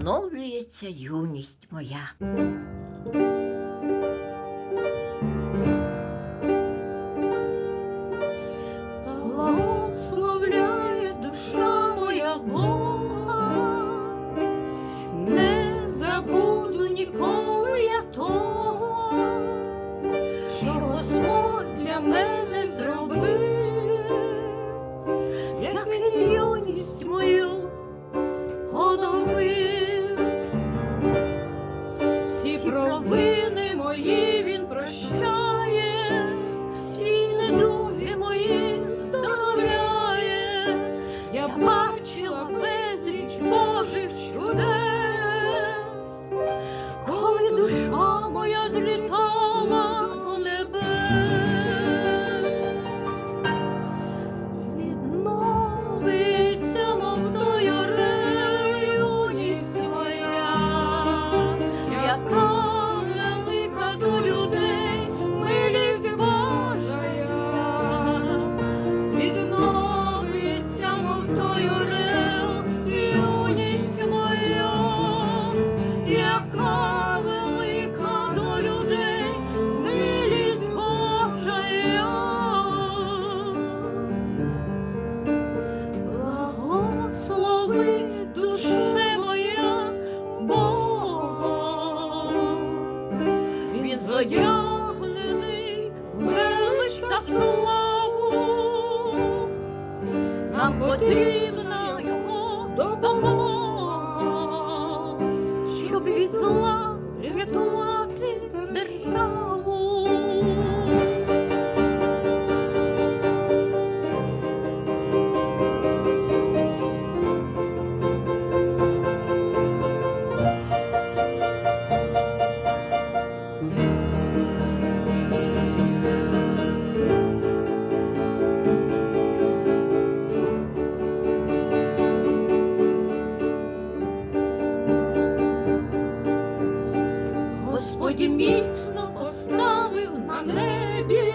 оновлюється юність моя. Благословляє душа моя Бога, не забуду ніколи того, що Господь для мене. бачу. dream. Господь міцно поставив на небі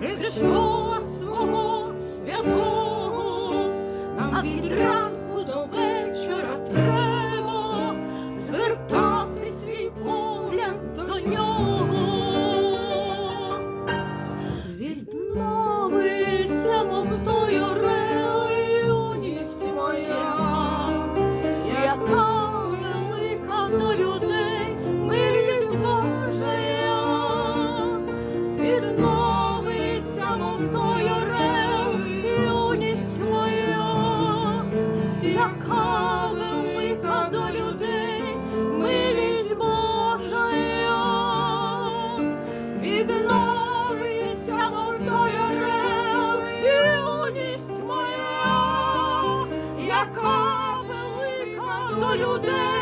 Христова свого святого, нам від ранку до вечора треба звертати свій погляд до нього. Від жовтою юність моя, яка велика до людей, милість Божа, відновиться мовтою рев, юність моя, яка велика до людей.